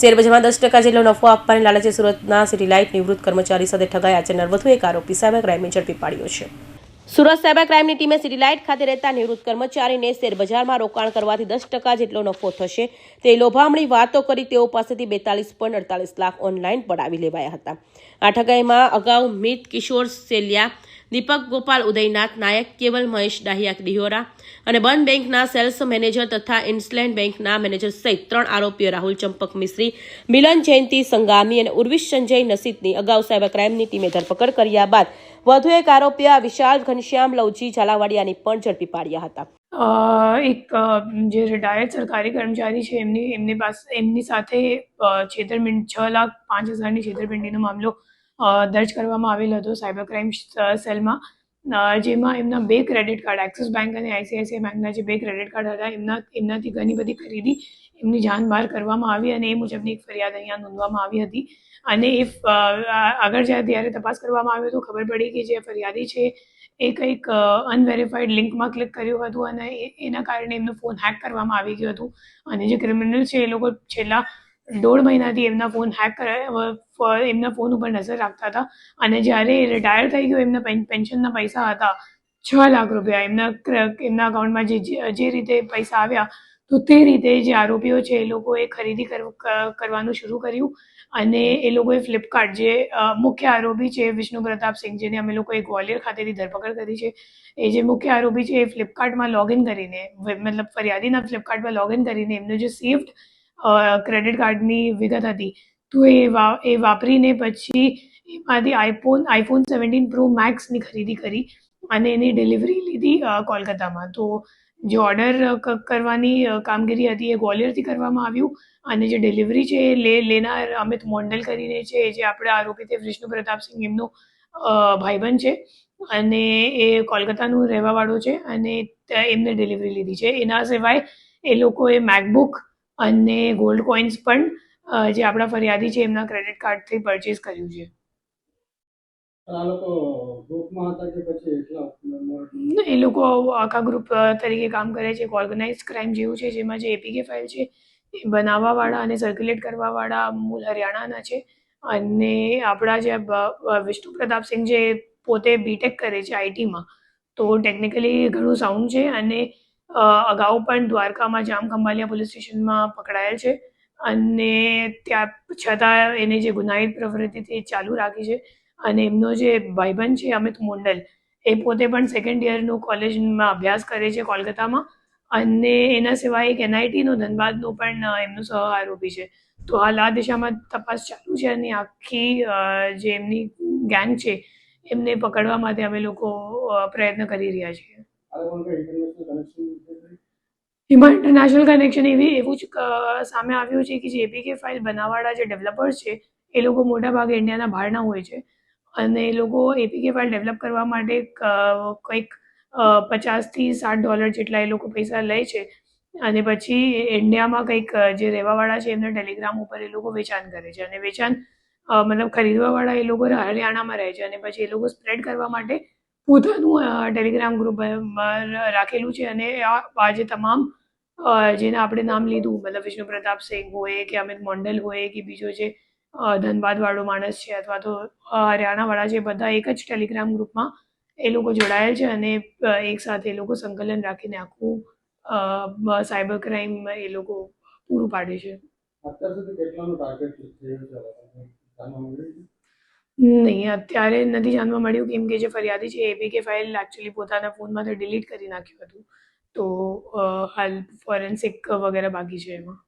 શેરબજારમાં દસ ટકા જેટલો નફો આપવાની લાલચે સુરતના સિટી લાઇટ નિવૃત્ત કર્મચારી સાથે ઠગાઈ આચરનાર વધુ એક આરોપી સાયબર ક્રાઇમે ઝડપી પાડ્યો છે. સુરત સાયબર ક્રાઇમની ટીમે સિટી લાઇટ ખાતે રહેતા નિવૃત્ત કર્મચારીને શેરબજારમાં રોકાણ કરવાથી દસ ટકા જેટલો નફો થશે. તે લોભામણી વાતો કરી તેઓ પાસેથી બેતાલીસ પોઈન્ટ અડતાલીસ લાખ ઓનલાઈન પડાવી લેવાયા હતા. આ ઠગાઈમાં અગાઉ મિત કિશોર સેલિયા, દીપક ગોપાલ ઉદયનાથ, નાયક કેવલ, મહેશ ડાહિયા ડિહોરા અને બંધ બેંકના સેલ્સ મેનેજર તથા ઇન્સલેન્ડ બેંકના મેનેજર સહિત ત્રણ આરોપીઓ રાહુલ ચંપક મિશ્રી, મિલન જયંતિ સંગામી અને ઉર્વિશ સંજય નસીતની અગાઉ સાયબર ક્રાઇમની ટીમે ધરપકડ કર્યા બાદ વધુ એક આરોપી આ વિશાલ ઘનશ્યામ લવજી ઝાલાવાડિયાની પણ ઝડપી પાડ્યા હતા. એક જે રિટાયર્ડ સરકારી કર્મચારી છે, એમની એમની પાસે, એમની સાથે છેતરપિંડ, છ લાખ પાંચ હજારની છેતરપિંડીનો મામલો દર્જ કરવામાં આવેલ હતો, સાયબર ક્રાઇમ સેલમાં. જેમાં એમના બે ક્રેડિટ કાર્ડ એક્સિસ બેંક અને આઈસીઆઈસીઆઈ બેંકના જે બે ક્રેડિટ કાર્ડ હતા, એમના, એમનાથી ઘણી બધી ખરીદી એમની જાન બહાર કરવામાં આવી અને એ મુજબની એક ફરિયાદ અહીંયા નોંધવામાં આવી હતી. અને એ આગળ જ્યારે ત્યારે તપાસ કરવામાં આવ્યો તો ખબર પડી કે જે ફરિયાદી છે, એ કંઈક અનવેરીફાઈડ લિંકમાં ક્લિક કર્યું હતું અને એના કારણે એમનો ફોન હેક કરવામાં આવી ગયો હતું. અને જે ક્રિમિનલ છે, એ લોકો છેલ્લા દોઢ મહિનાથી એમના ફોન હેક કરે એમના ફોન ઉપર નજર રાખતા હતા. અને જ્યારે એ રિટાયર થઈ ગયો, એમના પેન્શનના પૈસા હતા, છ લાખ રૂપિયા એમના એમના અકાઉન્ટમાં જે, જે- રીતે પૈસા આવ્યા, તો તે રીતે જે આરોપીઓ છે, એ લોકોએ ખરીદી કર- કરવાનું શરૂ કર્યું. અને એ લોકોએ ફ્લિપકાર્ટ જે મુખ્ય આરોપી છે, વિષ્ણુ પ્રતાપ સિંહ, જેને અમે લોકોએ ગ્વાલિયર ખાતેથી ધરપકડ કરી છે, એ જે મુખ્ય આરોપી છે, એ ફ્લિપકાર્ટમાં લોગિન કરીને, મતલબ ફરિયાદીના ફ્લિપકાર્ટમાં લોગિન કરીને એમનો જે સેફ્ડ ક્રેડિટ કાર્ડની વિગત હતી. તો એ વા, એ વાપરીને પછી એમાંથી આઈફોન આઈફોન સેવન્ટીન પ્રો મેક્સની ખરીદી કરી અને એની ડિલિવરી લીધી કોલકાતામાં. તો જે ઓર્ડર કરવાની કામગીરી હતી એ ગ્વાલિયરથી કરવામાં આવ્યું અને જે ડિલિવરી છે એ લે, લેનાર અમિત મોંડલ કરીને છે જે આપણા આરોપી તે વિષ્ણુ પ્રતાપસિંહ એમનો ભાઈબંધ છે અને એ કોલકાતાનું રહેવાવાળો છે અને એમને ડિલિવરી લીધી છે. એના સિવાય એ લોકોએ મેકબુક અને ગોલ્ડ કોઇન્સ પણ જે આપણા ફરિયાદી છે એમના ક્રેડિટ કાર્ડથી પરચેસ કર્યું છે? એ લોકો આખા ગ્રુપ તરીકે કામ કરે છે એક ઓર્ગેનાઇઝ ક્રાઇમ જેવું છે જેમાં જે એપીકે ફાઇલ છે એ બનાવવાવાળા અને સર્ક્યુલેટ કરવાવાળા મૂળ હરિયાણાના છે અને આપણા જે વિષ્ણુ પ્રતાપસિંહ જે પોતે બીટેક કરે છે આઈટીમાં તો ટેકનિકલી ઘણું સાઉન્ડ છે અને અગાઉ પણ દ્વારકામાં જામ ખંભાલિયા પોલીસ સ્ટેશનમાં પકડાયેલ છે અને ત્યાં છતાં એને જે ગુનાહિત પ્રવૃત્તિ તે ચાલુ રાખી છે અને એમનો જે ભાઈબંધ છે અમિત મોંડલ, એ પોતે પણ સેકન્ડ યરનું કોલેજમાં અભ્યાસ કરે છે કોલકાતામાં અને એના સિવાય એક એનઆઈટીનો ધનબાદનો પણ એમનો સહ આરોપી છે. તો હાલ આ દિશામાં તપાસ ચાલુ છે અને આખી જે એમની ગેંગ છે એમને પકડવા માટે અમે લોકો પ્રયત્ન કરી રહ્યા છીએ. એમાં ઇન્ટરનેશનલ કનેક્શન એવી, એવું જ સામે આવ્યું છે કે જે એપીકે ફાઇલ બનાવવાળા જે ડેવલપર્સ છે, એ લોકો મોટાભાગે ઇન્ડિયાના બહારના હોય છે. અને એ લોકો એપીકે ફાઇલ ડેવલપ કરવા માટે કંઈક પચાસથી સાઠ ડોલર જેટલા એ લોકો પૈસા લે છે. અને પછી ઇન્ડિયામાં કંઈક જે રહેવાવાળા છે, એમને ટેલિગ્રામ ઉપર એ લોકો વેચાણ કરે છે. અને વેચાણ મતલબ ખરીદવાવાળા એ લોકો હરિયાણામાં રહે છે. અને પછી એ લોકો સ્પ્રેડ કરવા માટે પોતાનું ટેલિગ્રામ ગ્રુપ રાખેલું છે. અને આ જે તમામ જેના આપણે નામ લીધું મતલબ વિષ્ણુ પ્રતાપ સિંહ હોય કે અમિત મોંડલ હોય કે બીજો જે ધનબાદ ધનબાદવાળો માણસ છે અથવા તો હરિયાણાવાળા છે બધા એક જ ટેલિગ્રામ ગ્રુપમાં એ લોકો જોડાયેલ છે અને એક સાથે એ લોકો સંકલન રાખીને આખું સાયબર ક્રાઇમ એ લોકો પૂરું પાડે છે? નહીં અત્યારે નથી જાણવા મળ્યું કેમ કે જે ફરિયાદી છે એપીકે ફાઇલ એકચ્યુઅલી પોતાના ફોનમાંથી ડિલીટ કરી નાખ્યું હતું. તો હાલ ફોરેન્સિક વગેરે બાકી છે એમાં.